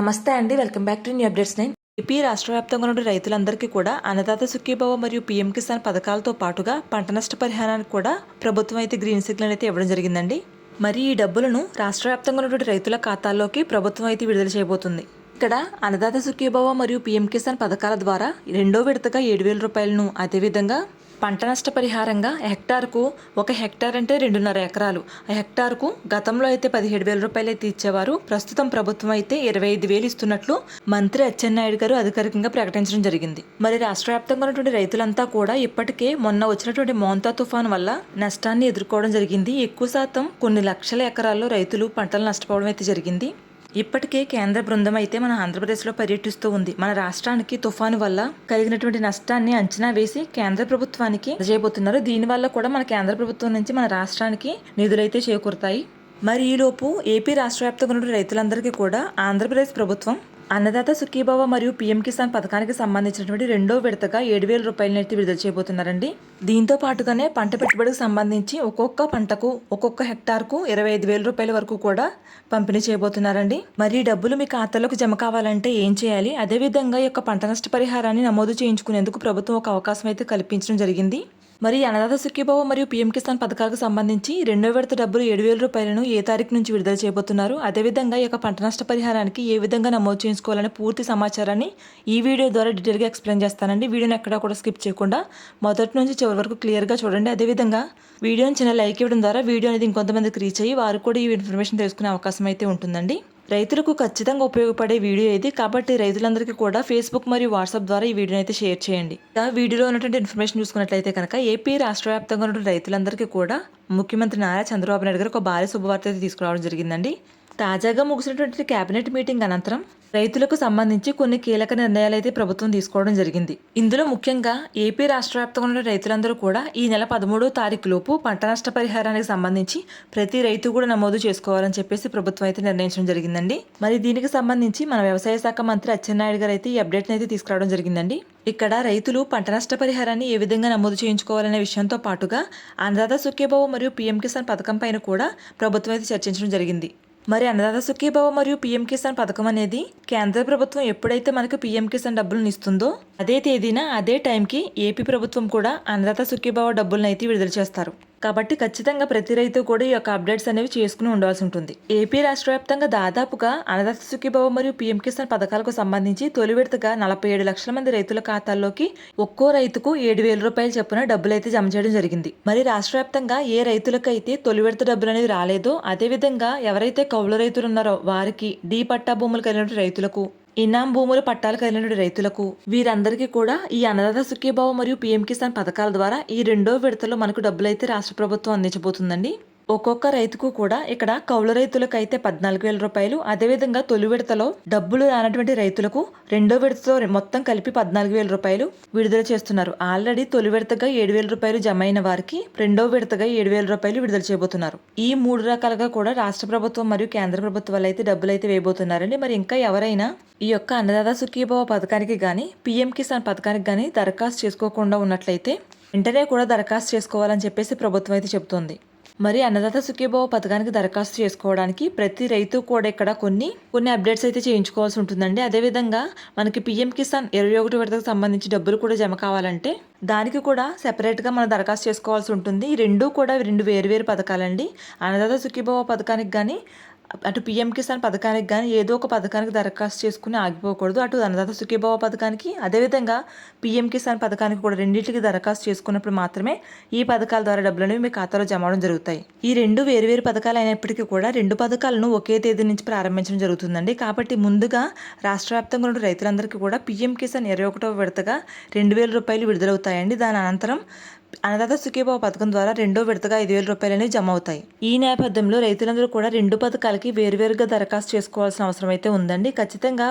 నమస్తే అండి. Welcome back to new updates nine. AP రాష్ట్ర వ్యాప్తంగా ఉన్న రైతులందరికీ కూడా అన్నదాత సుఖీభావ మరియు పీఎం కిసాన్ పథకాలతో పాటుగా పంట నష్ట పరిహారానికి కూడా ప్రభుత్వం అయితే గ్రీన్ సిగ్నల్ అయితే ఇవ్వడం జరిగిందండి. మరి ఈ డబ్బులను రాష్ట్ర వ్యాప్తంగా ఉన్నటువంటి రైతుల ఖాతాల్లోకి ప్రభుత్వం అయితే విడుదల చేయబోతుంది. ఇక్కడ అన్నదాత సుఖీభావ మరియు పీఎం కిసాన్ పథకాల ద్వారా రెండో విడతగా ఏడు వేల రూపాయలను అదేవిధంగా పంట నష్టపరిహారంగా హెక్టార్కు ఒక హెక్టార్ అంటే రెండున్నర ఎకరాలు. ఆ హెక్టార్కు గతంలో అయితే పదిహేడు వేల రూపాయలు అయితే ఇచ్చేవారు ప్రస్తుతం ప్రభుత్వం అయితే ఇరవై ఐదు వేలు ఇస్తున్నట్లు మంత్రి అచ్చెన్నాయుడు గారు అధికారికంగా ప్రకటించడం జరిగింది. మరి రాష్ట్ర వ్యాప్తంగా ఉన్నటువంటి రైతులంతా కూడా ఇప్పటికే మొన్న వచ్చినటువంటి మోంతా తుఫాన్ వల్ల నష్టాన్ని ఎదుర్కోవడం జరిగింది. ఎక్కువ శాతం కొన్ని లక్షల ఎకరాల్లో రైతులు పంటలు నష్టపోవడం అయితే జరిగింది. ఇప్పటికే కేంద్ర బృందం అయితే మన ఆంధ్రప్రదేశ్లో పర్యటిస్తూ ఉంది. మన రాష్ట్రానికి తుఫాను వల్ల కలిగినటువంటి నష్టాన్ని అంచనా వేసి కేంద్ర ప్రభుత్వానికి చేయబోతున్నారు. దీనివల్ల కూడా మన కేంద్ర ప్రభుత్వం నుంచి మన రాష్ట్రానికి నిధులైతే చేకూరుతాయి. మరి ఈలోపు ఏపీ రాష్ట్ర వ్యాప్తంగా ఉన్న రైతులందరికీ కూడా ఆంధ్రప్రదేశ్ ప్రభుత్వం అన్నదాత సుఖీభవ మరియు పీఎం కిసాన్ పథకానికి సంబంధించినటువంటి రెండో విడతగా ఏడు వేల రూపాయలనైతే విడుదల చేయబోతున్నారండి. దీంతో పాటుగానే పంట పెట్టుబడికి సంబంధించి ఒక్కొక్క పంటకు ఒక్కొక్క హెక్టార్కు ఇరవై ఐదు వేల రూపాయల వరకు కూడా పంపిణీ చేయబోతున్నారండి. మరి డబ్బులు మీ ఖాతాలోకి జమ కావాలంటే ఏం చేయాలి? అదేవిధంగా ఈ యొక్క పంట నష్ట పరిహారాన్ని నమోదు చేయించుకునేందుకు ప్రభుత్వం ఒక అవకాశం అయితే కల్పించడం జరిగింది. మరి అన్నదాత సుఖీభావ మరియు పీఎం కిసాన్ పథకాలకు సంబంధించి రెండో విడత డబ్బులు ఏడు వేల రూపాయలను ఏ తారీఖు నుంచి విడుదల చేయబోతున్నారు? అదేవిధంగా ఈ యొక్క పంట నష్ట పరిహారానికి ఏ విధంగా నమోదు చేసుకోవాలనే పూర్తి సమాచారాన్ని ఈ వీడియో ద్వారా డీటెయిల్గా ఎక్స్ప్లెయిన్ చేస్తానండి. వీడియోని ఎక్కడా కూడా స్కిప్ చేయకుండా మొదటి నుంచి చివరి వరకు క్లియర్గా చూడండి. అదేవిధంగా వీడియోని చిన్న లైక్ ఇవ్వడం ద్వారా వీడియో అనేది ఇంకొంతమందికి రీచ్ అయ్యి వారు కూడా ఈ ఇన్ఫర్మేషన్ తెలుసుకునే అవకాశం అయితే ఉంటుందండి. రైతులకు ఖచ్చితంగా ఉపయోగపడే వీడియో ఇది. కాబట్టి రైతులందరికీ కూడా ఫేస్బుక్ మరియు వాట్సాప్ ద్వారా ఈ వీడియోని అయితే షేర్ చేయండి. ఆ వీడియోలో ఉన్నటువంటి ఇన్ఫర్మేషన్ చూసుకున్నట్లయితే కనుక ఏపీ రాష్ట్ర వ్యాప్తంగా ఉన్నటువంటి రైతులందరికీ కూడా ముఖ్యమంత్రి నారా చంద్రబాబు నాయుడు గారు ఒక భారీ శుభవార్త అయితే తీసుకురావడం జరిగిందండి. తాజాగా ముగిసినటువంటి కేబినెట్ మీటింగ్ అనంతరం రైతులకు సంబంధించి కొన్ని కీలక నిర్ణయాలు అయితే ప్రభుత్వం తీసుకోవడం జరిగింది. ఇందులో ముఖ్యంగా ఏపీ రాష్ట్ర వ్యాప్తంగా ఉన్న రైతులందరూ కూడా ఈ నెల పదమూడో తారీఖు లోపు పంట నష్ట పరిహారానికి సంబంధించి ప్రతి రైతు కూడా నమోదు చేసుకోవాలని చెప్పేసి ప్రభుత్వం అయితే నిర్ణయించడం జరిగిందండి. మరి దీనికి సంబంధించి మన వ్యవసాయ శాఖ మంత్రి అచ్చెన్నాయుడు గారు అయితే ఈ అప్డేట్ని అయితే తీసుకురావడం జరిగిందండి. ఇక్కడ రైతులు పంట నష్ట పరిహారాన్ని ఏ విధంగా నమోదు చేయించుకోవాలనే విషయంతో పాటుగా అన్నదాత సుఖ్యబాబు మరియు పీఎం కిసాన్ పథకం పైన కూడా ప్రభుత్వం అయితే చర్చించడం జరిగింది. మరి అన్నదాత సుఖీభావ మరియు పీఎం కిసాన్ పథకం అనేది కేంద్ర ప్రభుత్వం ఎప్పుడైతే మనకు పీఎం కిసాన్ డబ్బులను ఇస్తుందో అదే తేదీన అదే టైంకి ఏపీ ప్రభుత్వం కూడా అన్నదాత సుఖీభావ డబ్బులను అయితే విడుదల చేస్తారు. కాబట్టి ఖచ్చితంగా ప్రతి రైతు కూడా ఈ యొక్క అప్డేట్స్ అనేవి చేసుకుని ఉండాల్సి ఉంటుంది. ఏపీ రాష్ట్ర వ్యాప్తంగా దాదాపుగా అన్నదాత సుఖీభావ మరియు పీఎం కిసాన్ పథకాలకు సంబంధించి తొలి విడతగా నలభై ఏడు లక్షల మంది రైతుల ఖాతాల్లోకి ఒక్కో రైతుకు ఏడు వేల రూపాయలు చొప్పున డబ్బులు అయితే జమ చేయడం జరిగింది. మరి రాష్ట్ర వ్యాప్తంగా ఏ రైతులకైతే తొలి విడత డబ్బులు అనేది రాలేదో అదేవిధంగా ఎవరైతే కౌలు రైతులు ఉన్నారో వారికి డీ పట్టా భూములు కలిగిన రైతులకు ఇనాం భూములు పట్టాలు కలిగిన రైతులకు వీరందరికీ కూడా ఈ అన్నదాత సుఖీభావ మరియు పీఎం కిసాన్ పథకాల ద్వారా ఈ రెండో విడతలో మనకు డబ్బులైతే రాష్ట్ర ప్రభుత్వం అందించబోతుందండి. ఒక్కొక్క రైతుకు కూడా ఇక్కడ కౌలు రైతులకు అయితే పద్నాలుగు వేల రూపాయలు అదేవిధంగా తొలి విడతలో డబ్బులు రానటువంటి రైతులకు రెండో విడతతో మొత్తం కలిపి పద్నాలుగు వేల రూపాయలు విడుదల చేస్తున్నారు. ఆల్రెడీ తొలి విడతగా ఏడు వేల రూపాయలు జమ అయిన వారికి రెండో విడతగా ఏడు వేల రూపాయలు విడుదల చేయబోతున్నారు. ఈ మూడు రకాలుగా కూడా రాష్ట్ర ప్రభుత్వం మరియు కేంద్ర ప్రభుత్వాలు అయితే డబ్బులు అయితే వేయబోతున్నారండి. మరి ఇంకా ఎవరైనా ఈ యొక్క అన్నదాత సుఖీభావ పథకానికి కానీ పీఎం కిసాన్ పథకానికి కానీ దరఖాస్తు చేసుకోకుండా ఉన్నట్లయితే వెంటనే కూడా దరఖాస్తు చేసుకోవాలని చెప్పేసి ప్రభుత్వం అయితే చెబుతోంది. మరి అన్నదాత సుఖీభావ పథకానికి దరఖాస్తు చేసుకోవడానికి ప్రతి రైతు కూడా ఇక్కడ కొన్ని కొన్ని అప్డేట్స్ అయితే చేయించుకోవాల్సి ఉంటుందండి. అదేవిధంగా మనకి పిఎం కిసాన్ ఇరవై ఒకటి విడతకు సంబంధించి డబ్బులు కూడా జమ కావాలంటే దానికి కూడా సెపరేట్గా మనం దరఖాస్తు చేసుకోవాల్సి ఉంటుంది. ఈ రెండు కూడా రెండు వేరు వేరు పథకాలండి. అన్నదాత సుఖీభావ పథకానికి కానీ అటు పిఎం కిసాన్ పథకానికి కానీ ఏదో ఒక పథకానికి దరఖాస్తు చేసుకుని ఆగిపోకూడదు. అటు అన్నదాత సుఖీభావ పథకానికి అదేవిధంగా పిఎం కిసాన్ పథకానికి కూడా రెండింటికి దరఖాస్తు చేసుకున్నప్పుడు మాత్రమే ఈ పథకాల ద్వారా డబ్బులు అనేవి మీ ఖాతాలో జమ అవడం జరుగుతాయి. ఈ రెండు వేరువేరు పథకాలు అయినప్పటికీ కూడా రెండు పథకాలను ఒకే తేదీ నుంచి ప్రారంభించడం జరుగుతుందండి. కాబట్టి ముందుగా రాష్ట్ర వ్యాప్తంగా ఉన్న రైతులందరికీ కూడా పిఎం కిసాన్ ఇరవై ఒకటో విడతగా రెండు వేల రూపాయలు విడుదలవుతాయండి. దాని అనంతరం అన్నదాత సుఖీభావ పథకం ద్వారా రెండో విడతగా ఐదు వేల రూపాయలని జమ అవుతాయి ఈ నేపథ్యంలో రైతులందరూ కూడా రెండు పథకాలకి వేరువేరుగా దరఖాస్తు చేసుకోవాల్సిన అవసరం అయితే ఉందండి. ఖచ్చితంగా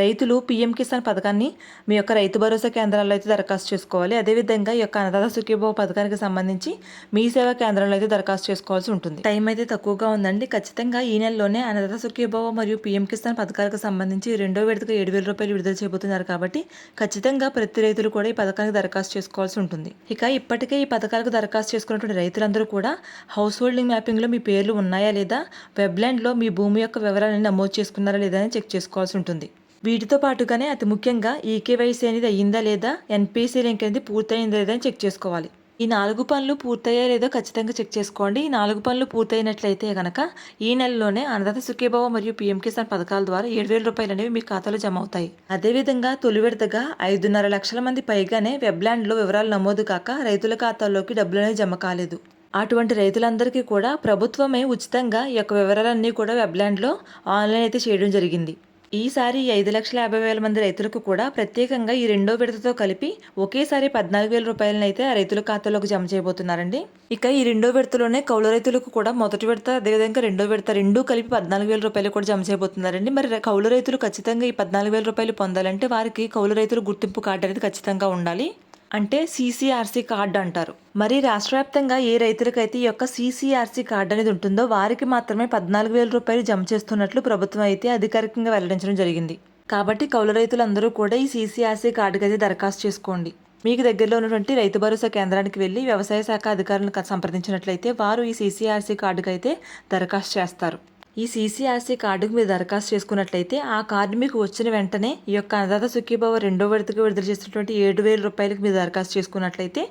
రైతులు పీఎం కిసాన్ పథకాన్ని మీ యొక్క రైతు భరోసా కేంద్రాల్లో అయితే దరఖాస్తు చేసుకోవాలి. అదేవిధంగా ఈ యొక్క అన్నదాత సుఖీభావ పథకానికి సంబంధించి మీ సేవా కేంద్రంలో అయితే దరఖాస్తు చేసుకోవాల్సి ఉంటుంది. టైం అయితే తక్కువగా ఉందండి. ఖచ్చితంగా ఈ నెలలోనే అన్నదాత సుఖీభావ మరియు పీఎం కిసాన్ పథకాలకు సంబంధించి రెండో విడతగా ఏడు వేల రూపాయలు విడుదల చేయబోతున్నారు కాబట్టి ఖచ్చితంగా ప్రతి రైతులు కూడా ఈ పథకానికి దరఖాస్తు చేసుకోవాల్సి ఉంటుంది. ఇక ఇప్పటి ఇప్పటికే ఈ పథకాలకు దరఖాస్తు చేసుకున్నటువంటి రైతులందరూ కూడా హౌస్ హోల్డింగ్ మ్యాపింగ్లో మీ పేర్లు ఉన్నాయా లేదా వెబ్లాండ్లో మీ భూమి యొక్క వివరాలను నమోదు చేసుకున్నారా లేదా అని చెక్ చేసుకోవాల్సి ఉంటుంది. వీటితో పాటుగానే అతి ముఖ్యంగా ఈకేవైసీ అనేది అయ్యిందా లేదా ఎన్పిసి లింక్ అనేది పూర్తయిందా లేదా అని చెక్ చేసుకోవాలి. ఈ నాలుగు పనులు పూర్తయ్యా లేదో ఖచ్చితంగా చెక్ చేసుకోండి. ఈ నాలుగు పనులు పూర్తయినట్లయితే కనుక ఈ నెలలోనే అన్నదాత సుఖీభావ మరియు పీఎం కిసాన్ పథకాల ద్వారా ఏడు వేల రూపాయలు అనేవి మీ ఖాతాలో జమ అవుతాయి. అదేవిధంగా తొలి విడతగా ఐదున్నర లక్షల మంది పైగానే వెబ్లాండ్లో వివరాలు నమోదు కాక రైతుల ఖాతాల్లోకి డబ్బులు అనేవి జమ కాలేదు. అటువంటి రైతులందరికీ కూడా ప్రభుత్వమే ఉచితంగా ఈ యొక్క వివరాలన్నీ కూడా వెబ్లాండ్లో ఆన్లైన్ అయితే చేయడం జరిగింది. ఈసారి ఐదు లక్షల యాభై వేల మంది రైతులకు కూడా ప్రత్యేకంగా ఈ రెండో విడతతో కలిపి ఒకేసారి పద్నాలుగు వేల రూపాయలను అయితే ఆ రైతుల ఖాతాలోకి జమ చేయబోతున్నారండి. ఇక ఈ రెండో విడతలోనే కౌలు రైతులకు కూడా మొదటి విడత అదేవిధంగా రెండో విడత రెండూ కలిపి పద్నాలుగు వేల రూపాయలు కూడా జమ చేయబోతున్నారండి. మరి కౌలు రైతులు ఖచ్చితంగా ఈ పద్నాలుగు వేల రూపాయలు పొందాలంటే వారికి కౌలు రైతులు గుర్తింపు కార్డు అనేది ఖచ్చితంగా ఉండాలి. అంటే సీసీఆర్సీ కార్డు అంటారు. మరి రాష్ట్ర వ్యాప్తంగా ఏ రైతులకైతే ఈ యొక్క సీసీఆర్సీ కార్డు అనేది ఉంటుందో వారికి మాత్రమే పద్నాలుగు వేల రూపాయలు జమ చేస్తున్నట్లు ప్రభుత్వం అయితే అధికారికంగా వెల్లడించడం జరిగింది. కాబట్టి కౌలు రైతులందరూ కూడా ఈ సీసీఆర్సీ కార్డుకి అయితే దరఖాస్తు చేసుకోండి. మీకు దగ్గరలో ఉన్నటువంటి రైతు భరోసా కేంద్రానికి వెళ్ళి వ్యవసాయ శాఖ అధికారులను సంప్రదించినట్లయితే వారు ఈ సీసీఆర్సీ కార్డుకైతే దరఖాస్తు చేస్తారు. ఈ సీసీఆర్సీ కార్డుకు మీరు దరఖాస్తు చేసుకున్నట్లయితే ఆ కార్డు మీకు వచ్చిన వెంటనే ఈ యొక్క అన్నదాత సుఖీభావ రెండో విడతకు విడుదల చేసినటువంటి ఏడు వేల రూపాయలకు మీరు దరఖాస్తు చేసుకున్నట్లయితే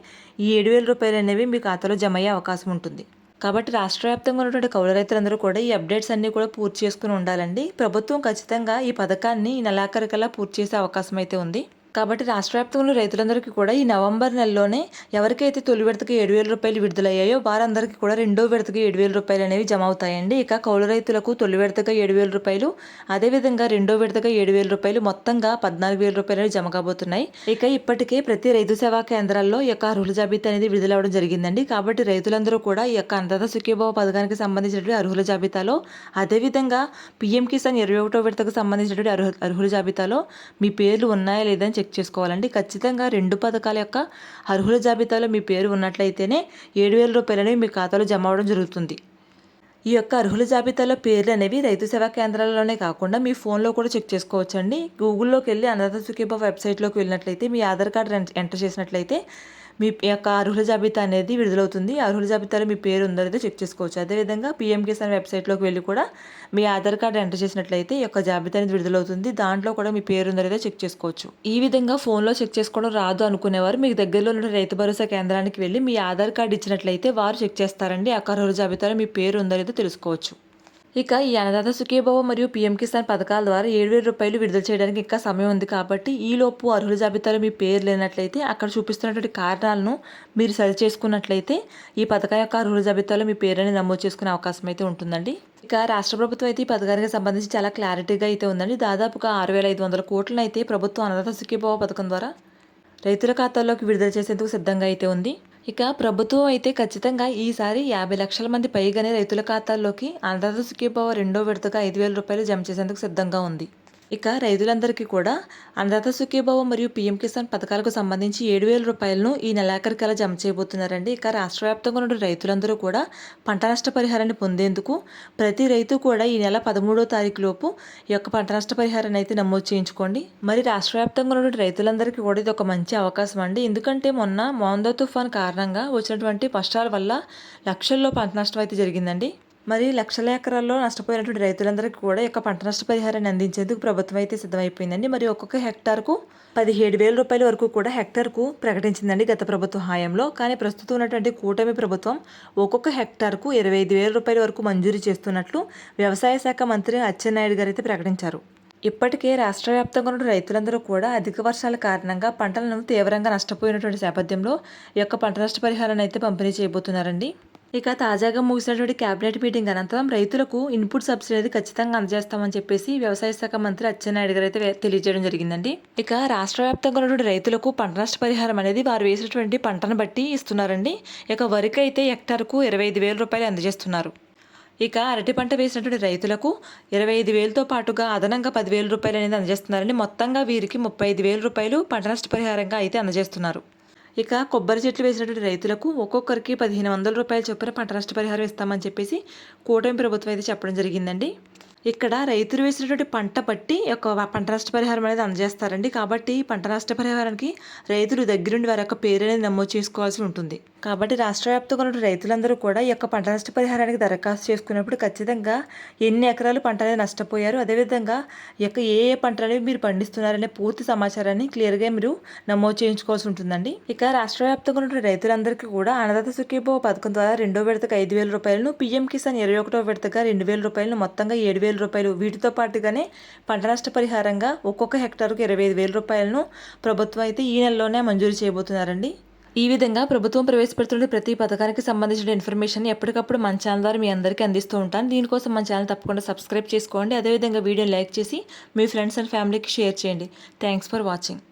ఈ ఏడు వేల రూపాయలు అనేవి మీ ఖాతాలో జమ అయ్యే అవకాశం ఉంటుంది. కాబట్టి రాష్ట్ర వ్యాప్తంగా ఉన్నటువంటి కౌలు రైతులందరూ కూడా ఈ అప్డేట్స్ అన్నీ కూడా పూర్తి చేసుకుని ఉండాలండి. ప్రభుత్వం ఖచ్చితంగా ఈ పథకాన్ని ఈ నెలాఖరికల్లా పూర్తి చేసే అవకాశం అయితే ఉంది. కాబట్టి రాష్ట్ర వ్యాప్తంలో రైతులందరికీ కూడా ఈ నవంబర్ నెలలోనే ఎవరికైతే తొలి విడతకి ఏడు వేల రూపాయలు విడుదలయ్యాయో వారందరికీ కూడా రెండో విడతకి ఏడు వేల రూపాయలు అనేవి జమ అవుతాయండి. ఇక కౌలు రైతులకు తొలి విడతగా ఏడు వేల రూపాయలు అదేవిధంగా రెండో విడతగా ఏడు వేల రూపాయలు మొత్తంగా పద్నాలుగు వేల రూపాయలు అనేవి జమ కాబోతున్నాయి. ఇక ఇప్పటికే ప్రతి రైతు సేవా కేంద్రాల్లో ఈ యొక్క అర్హుల జాబితా అనేది విడుదలవడం జరిగిందండి. కాబట్టి రైతులందరూ కూడా ఈ యొక్క అన్నదాత సుఖీభావ పథకానికి సంబంధించినటువంటి అర్హుల జాబితాలో అదేవిధంగా పీఎం కిసాన్ ఇరవై ఒకటో విడతకు సంబంధించినటువంటి అర్హు అర్హుల జాబితాలో మీ పేర్లు ఉన్నాయా లేదని చెక్ చేసుకోవాలండి. ఖచ్చితంగా రెండు పథకాల యొక్క అర్హుల జాబితాలో మీ పేరు ఉన్నట్లయితేనే ఏడు వేల రూపాయలు మీ ఖాతాలో జమ అవడం జరుగుతుంది. ఈ యొక్క అర్హుల జాబితాలో పేర్లు అనేవి రైతు సేవా కేంద్రాలలోనే కాకుండా మీ ఫోన్లో కూడా చెక్ చేసుకోవచ్చండి. గూగుల్లోకి వెళ్ళి అన్నదాత సుఖీభ వెబ్సైట్లోకి వెళ్ళినట్లయితే మీ ఆధార్ కార్డు ఎంటర్ చేసినట్లయితే మీ యొక్క అర్హుల జాబితా అనేది విడుదలవుతుంది. అర్హుల జాబితాలో మీ పేరు ఉందో లేదో చెక్ చేసుకోవచ్చు. అదేవిధంగా పీఎం కిసాన్ వెబ్సైట్లోకి వెళ్ళి కూడా మీ ఆధార్ కార్డు ఎంటర్ చేసినట్లయితే ఈ యొక్క జాబితా అనేది విడుదలవుతుంది. దాంట్లో కూడా మీ పేరు ఉందో లేదో చెక్ చేసుకోవచ్చు. ఈ విధంగా ఫోన్లో చెక్ చేసుకోవడం రాదు అనుకునేవారు. మీకు దగ్గరలో ఉన్న రైతు భరోసా కేంద్రానికి వెళ్ళి మీ ఆధార్ కార్డు ఇచ్చినట్లయితే వారు చెక్ చేస్తారండి. ఆ అర్హుల జాబితాలో మీ పేరు ఉందో లేదో తెలుసుకోవచ్చు. ఇక ఈ అన్నదాత సుఖీభవ మరియు పీఎం కిసాన్ పథకాల ద్వారా ఏడు వేల రూపాయలు విడుదల చేయడానికి ఇంకా సమయం ఉంది కాబట్టి ఈ లోపు అర్హుల జాబితాలో మీ పేరు లేనట్లయితే అక్కడ చూపిస్తున్నటువంటి కారణాలను మీరు సరి చేసుకున్నట్లయితే ఈ పథకం యొక్క అర్హుల జాబితాలో మీ పేరుని నమోదు చేసుకునే అవకాశం అయితే ఉంటుందండి. ఇక రాష్ట్ర ప్రభుత్వం అయితే ఈ పథకానికి సంబంధించి చాలా క్లారిటీగా అయితే ఉందండి. దాదాపుగా ఆరు వేల ఐదు వందల కోట్లను అయితే ప్రభుత్వం అన్నదాత సుఖీభవ పథకం ద్వారా రైతుల ఖాతాల్లోకి విడుదల చేసేందుకు సిద్ధంగా అయితే ఉంది. ఇక ప్రభుత్వం అయితే ఖచ్చితంగా ఈసారి యాభై లక్షల మంది పైగానే రైతుల ఖాతాల్లోకి అన్నదాత సుఖీభావ రెండో విడతగా ఐదు వేల రూపాయలు జమ చేసేందుకు సిద్ధంగా ఉంది. ఇక రైతులందరికీ కూడా అన్నదాత సుఖీభావ మరియు పీఎం కిసాన్ పథకాలకు సంబంధించి ఏడు వేల రూపాయలను ఈ నెలాఖరికల్లా జమ చేయబోతున్నారండి. ఇక రాష్ట్ర వ్యాప్తంగా ఉన్న రైతులందరూ కూడా పంట నష్ట పరిహారాన్ని పొందేందుకు ప్రతి రైతు కూడా ఈ నెల పదమూడో తారీఖు లోపు ఈ యొక్క పంట నష్ట పరిహారాన్ని అయితే నమోదు చేయించుకోండి. మరి రాష్ట్ర వ్యాప్తంగా ఉన్న రైతులందరికీ కూడా ఇది ఒక మంచి అవకాశం అండి. ఎందుకంటే మొన్న మోందో తుఫాన్ కారణంగా వచ్చినటువంటి కష్టాల వల్ల లక్షల్లో పంట నష్టం అయితే జరిగిందండి. మరి లక్షల ఎకరాల్లో నష్టపోయినటువంటి రైతులందరికీ కూడా యొక్క పంట నష్ట పరిహారాన్ని అందించేందుకు ప్రభుత్వం అయితే సిద్ధమైపోయిందండి. మరి ఒక్కొక్క హెక్టార్కు పదిహేడు వేల రూపాయల వరకు కూడా హెక్టార్కు ప్రకటించిందండి గత ప్రభుత్వ హాయంలో. కానీ ప్రస్తుతం ఉన్నటువంటి కూటమి ప్రభుత్వం ఒక్కొక్క హెక్టార్కు ఇరవై ఐదు వేల రూపాయల వరకు మంజూరు చేస్తున్నట్లు వ్యవసాయ శాఖ మంత్రి అచ్చెన్నాయుడు గారు అయితే ప్రకటించారు. ఇప్పటికే రాష్ట్ర వ్యాప్తంగా ఉన్న రైతులందరూ కూడా అధిక వర్షాల కారణంగా పంటలను తీవ్రంగా నష్టపోయినటువంటి నేపథ్యంలో ఈ యొక్క పంట నష్ట పరిహారాన్ని అయితే పంపిణీ చేయబోతున్నారండి. ఇక తాజాగా ముగిసినటువంటి కేబినెట్ మీటింగ్ అనంతరం రైతులకు ఇన్పుట్ సబ్సిడీ అనేది ఖచ్చితంగా అందజేస్తామని చెప్పేసి వ్యవసాయ శాఖ మంత్రి అచ్చెన్నాయుడు గారు అయితే తెలియజేయడం జరిగిందండి. ఇక రాష్ట్ర వ్యాప్తంగా ఉన్నటువంటి రైతులకు పంట నష్ట పరిహారం అనేది వారు వేసినటువంటి పంటను బట్టి ఇస్తున్నారండి. ఇక వరికి అయితే హెక్టార్కు ఇరవై ఐదు వేల రూపాయలు అందజేస్తున్నారు. ఇక అరటి పంట వేసినటువంటి రైతులకు ఇరవై ఐదు వేలతో పాటుగా అదనంగా పదివేల రూపాయలు అనేది అందజేస్తున్నారండి. మొత్తంగా వీరికి ముప్పై ఐదు వేల రూపాయలు పంట నష్ట పరిహారంగా అయితే అందజేస్తున్నారు. ఇక కొబ్బరి చెట్లు వేసినటువంటి రైతులకు ఒక్కొక్కరికి పదిహేను వందల రూపాయల చొప్పున పంట నష్టపరిహారం ఇస్తామని చెప్పేసి కూటమి ప్రభుత్వం అయితే చెప్పడం జరిగిందండి. ఇక్కడ రైతులు వేసినటువంటి పంట బట్టి ఒక పంట నష్ట పరిహారం అనేది అందజేస్తారండి. కాబట్టి పంట నష్ట పరిహారానికి రైతులు దగ్గరుండి వారి యొక్క పేరు అనేది నమోదు చేసుకోవాల్సి ఉంటుంది. కాబట్టి రాష్ట్ర వ్యాప్తంగా ఉన్న రైతులందరూ కూడా ఈ యొక్క పంట నష్ట పరిహారానికి దరఖాస్తు చేసుకున్నప్పుడు ఖచ్చితంగా ఎన్ని ఎకరాలు పంట అనేది నష్టపోయారు అదేవిధంగా ఈ యొక్క ఏ ఏ పంటలు అనేవి మీరు పండిస్తున్నారనే పూర్తి సమాచారాన్ని క్లియర్గా మీరు నమోదు చేయించుకోవాల్సి ఉంటుందండి. ఇక రాష్ట్ర వ్యాప్తంగా ఉన్న రైతులందరికీ కూడా అన్నదాత సుఖీభో పథకం ద్వారా రెండో విడతకు ఐదు వేల రూపాయలను పీఎం కిసాన్ ఇరవై ఒకటో విడతగా రెండు వేల రూపాయలను మొత్తంగా ఏడు వేల వేల రూపాయలు. వీటితో పాటుగానే పంట నష్ట పరిహారంగా ఒక్కొక్క హెక్టార్కు ఇరవై ఐదు వేల రూపాయలను ప్రభుత్వం అయితే ఈ నెలలోనే మంజూరు చేయబోతున్నారండి. ఈ విధంగా ప్రభుత్వం ప్రవేశపెడుతున్న ప్రతి పథకానికి సంబంధించిన ఇన్ఫర్మేషన్ ఎప్పటికప్పుడు మన ఛానల్ ద్వారా మీ అందరికీ అందిస్తూ ఉంటాను. దీనికోసం మన ఛానల్ తప్పకుండా సబ్స్క్రైబ్ చేసుకోండి. అదేవిధంగా వీడియోని లైక్ చేసి మీ ఫ్రెండ్స్ అండ్ ఫ్యామిలీకి షేర్ చేయండి. Thanks for watching.